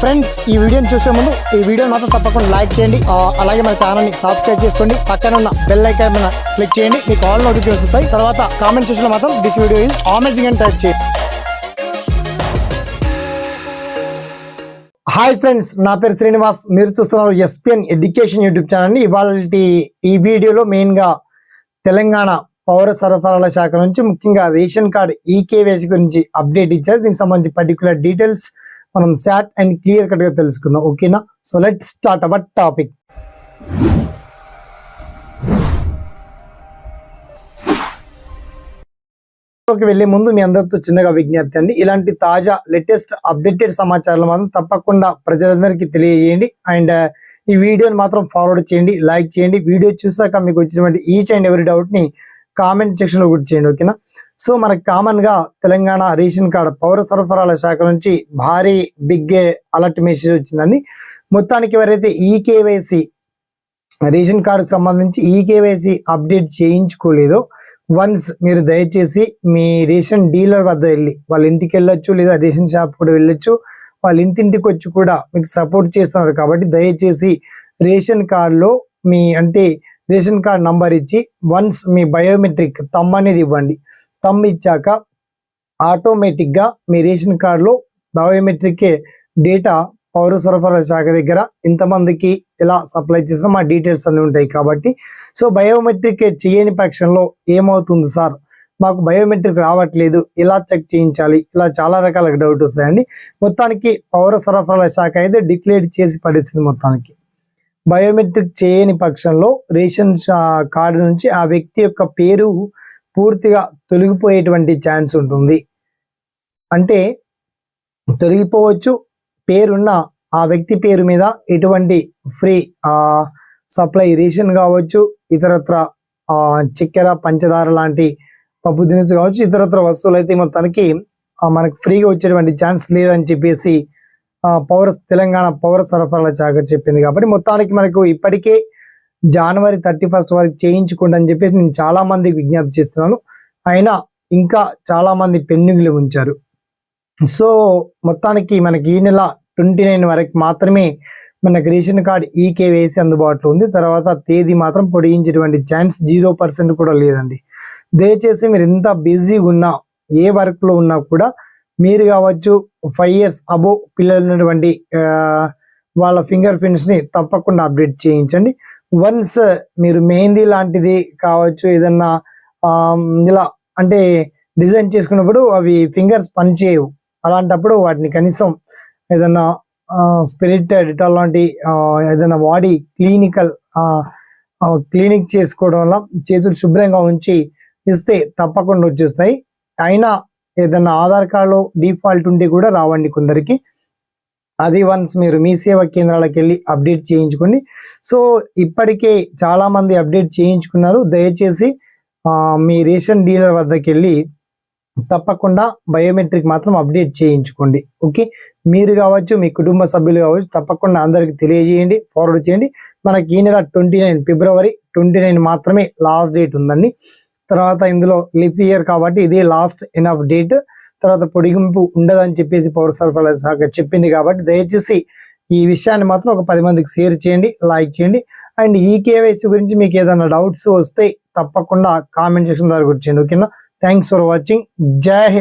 Friends ఈ వీడియోని చూసే ముందు ఈ వీడియో మాత్రం తప్పకుండా లైక్ చేయండి. అలాగే మన ఛానల్ని సబ్స్క్రైబ్ చేసుకోండి. పక్కన ఉన్న బెల్ ఐకాన్ మీద క్లిక్ చేయండి. మీకు ఆల్ నోటిఫికేషన్ వస్తాయి. తర్వాత కామెంట్ చూసిన మాత్రం దిస్ వీడియో ఈజ్ అమేజింగ్ అని టైప్ చేయండి. హాయ్ ఫ్రెండ్స్ నా పేరు శ్రీనివాస్. మీరు చూస్తున్నారు ఎస్పిఎన్ ఎడ్యుకేషన్ యూట్యూబ్ ఛానల్ ఇవాళ ఈ వీడియోలో మెయిన్గా తెలంగాణ పౌర సరఫరాల శాఖ నుంచి ముఖ్యంగా రేషన్ కార్డ్ ఈకేవైసీ గురించి అప్డేట్ ఇచ్చారు. దీనికి సంబంధించి పర్టికులర్ డీటెయిల్స్ మనం శాట్ అండ్ క్లియర్ కట్గా తెలుసుకుందాం. ఓకేనా సో లెట్ స్టార్ట్ అవర్ టాపిక్లోకి వెళ్ళే ముందు మీ అందరితో చిన్నగా విజ్ఞప్తి అండి. ఇలాంటి తాజా లేటెస్ట్ అప్డేటెడ్ సమాచారాలు మాత్రం తప్పకుండా ప్రజలందరికీ తెలియజేయండి. అండ్ ఈ వీడియోని మాత్రం ఫార్వర్డ్ చేయండి లైక్ చేయండి. వీడియో చూసాక మీకు వచ్చినటువంటి ఈచ్ అండ్ ఎవరి డౌట్ని కామెంట్ సెక్షన్లో కూడా చేయండి ఓకేనా? సో మనకు కామన్గా తెలంగాణ రేషన్ కార్డ్ పౌర సరఫరాల శాఖ నుంచి భారీ బిగ్ అలర్ట్ మెసేజ్ వచ్చిందండి. మొత్తానికి ఎవరైతే ఈ రేషన్ కార్డుకు సంబంధించి ఈ కేవైసీ అప్డేట్ చేయించుకోలేదో వన్స్ మీరు దయచేసి మీ రేషన్ డీలర్ వద్ద వెళ్ళి వాళ్ళ ఇంటికి వెళ్ళొచ్చు లేదా రేషన్ షాప్ కూడా వెళ్ళొచ్చు వాళ్ళ ఇంటింటికి వచ్చి కూడా మీకు సపోర్ట్ చేస్తున్నారు కాబట్టి దయచేసి రేషన్ కార్డులో మీ అంటే రేషన్ కార్డ్ నంబర్ ఇచ్చి వన్స్ మీ బయోమెట్రిక్ తమ్ అనేది ఇవ్వండి. తమ్ ఇచ్చాక ఆటోమేటిక్గా మీ రేషన్ కార్డులో బయోమెట్రిక్ డేటా పౌర సరఫరా శాఖ దగ్గర ఇంతమందికి ఎలా సప్లై చేసినా మా డీటెయిల్స్ అన్నీ ఉంటాయి కాబట్టి. సో బయోమెట్రిక్ చేయని పక్షంలో ఏమవుతుంది సార్? మాకు బయోమెట్రిక్ రావట్లేదు. ఎలా చెక్ చేయించాలి? ఇలా చాలా రకాల డౌట్ వస్తాయండి. మొత్తానికి పౌర సరఫరాల శాఖ అయితే డిక్లేర్ చేసి పడేసింది మొత్తానికి. బయోమెట్రిక్ చేయని పక్షంలో రేషన్ కార్డు నుంచి ఆ వ్యక్తి యొక్క పేరు పూర్తిగా తొలగిపోయేటువంటి ఛాన్స్ ఉంటుంది. అంటే తొలగిపోవచ్చు పేరున్న ఆ వ్యక్తి పేరు మీద ఎటువంటి ఫ్రీ సప్లై రేషన్ కావచ్చు ఇతరత్ర చక్కెర పంచదార లాంటి పప్పు దినుసు కావచ్చు ఇతరత్ర వస్తువులు అయితే మొత్తానికి మనకు ఫ్రీగా వచ్చేటువంటి ఛాన్స్ లేదని చెప్పేసి పౌర తెలంగాణ పౌర సరఫరాల శాఖ చెప్పింది కాబట్టి మొత్తానికి మనకు ఇప్పటికే జనవరి థర్టీ ఫస్ట్ వరకు చేయించుకోండి అని చెప్పేసి నేను చాలా మందికి విజ్ఞప్తి చేస్తున్నాను. అయినా ఇంకా చాలా మంది పెండింగ్లు ఉంచారు. సో మొత్తానికి మనకి ఈ నెల ట్వంటీ నైన్ వరకు మాత్రమే మనకి రేషన్ కార్డ్ ఈకేవేసి అందుబాటులో ఉంది. తర్వాత తేదీ మాత్రం పొడిగించేటువంటి ఛాన్స్ జీరో పర్సెంట్ కూడా లేదండి. దయచేసి మీరు ఎంత బిజీగా ఉన్నా ఏ వర్క్లో ఉన్నా కూడా మీరు కావచ్చు ఫైవ్ ఇయర్స్ అబో పిల్లలు ఉన్నటువంటి వాళ్ళ ఫింగర్ ప్రింట్స్ని తప్పకుండా అప్డేట్ చేయించండి. వన్స్ మీరు మెహందీ లాంటిది కావచ్చు ఏదన్నా ఇలా అంటే డిజైన్ చేసుకున్నప్పుడు అవి ఫింగర్స్ పనిచేయవు. అలాంటప్పుడు వాటిని కనీసం ఏదన్నా స్పిరిట్ డిటాల్ లాంటి ఏదైనా వాడి క్లినికల్ క్లినిక్ చేసుకోవడం వల్ల చేతులు శుభ్రంగా ఉంచి ఇస్తే తప్పకుండా వచ్చేస్తాయి. అయినా ఏదైనా ఆధార్ కార్డులో డిఫాల్ట్ ఉంటే కూడా రావండి కొందరికి. అది వన్స్ మీరు మీ సేవా కేంద్రాలకు వెళ్ళి అప్డేట్ చేయించుకోండి. సో ఇప్పటికే చాలామంది అప్డేట్ చేయించుకున్నారు. దయచేసి మీ రేషన్ డీలర్ వద్దకు వెళ్ళి తప్పకుండా బయోమెట్రిక్ మాత్రం అప్డేట్ చేయించుకోండి. ఓకే? మీరు కావచ్చు మీ కుటుంబ సభ్యులు కావచ్చు తప్పకుండా అందరికి తెలియజేయండి ఫార్వర్డ్ చేయండి. మనకి ఈ నెల twenty nine February twenty nine మాత్రమే లాస్ట్ డేట్ ఉందండి. తర్వాత ఇందులో లిప్ ఇయర్ కాబట్టి ఇదే లాస్ట్ ఎనఫ్ డేట్ తర్వాత పొడిగింపు ఉండదని చెప్పేసి పౌర సరఫరాల శాఖ చెప్పింది కాబట్టి దయచేసి ఈ విషయాన్ని మాత్రం ఒక పది మందికి షేర్ చేయండి లైక్ చేయండి. అండ్ ఈ కేవైసీ గురించి మీకు ఏదైనా డౌట్స్ వస్తే తప్పకుండా కామెంట్ సెక్షన్ ద్వారా గుర్తించండి ఓకేనా థ్యాంక్స్ ఫర్ వాచింగ్ జై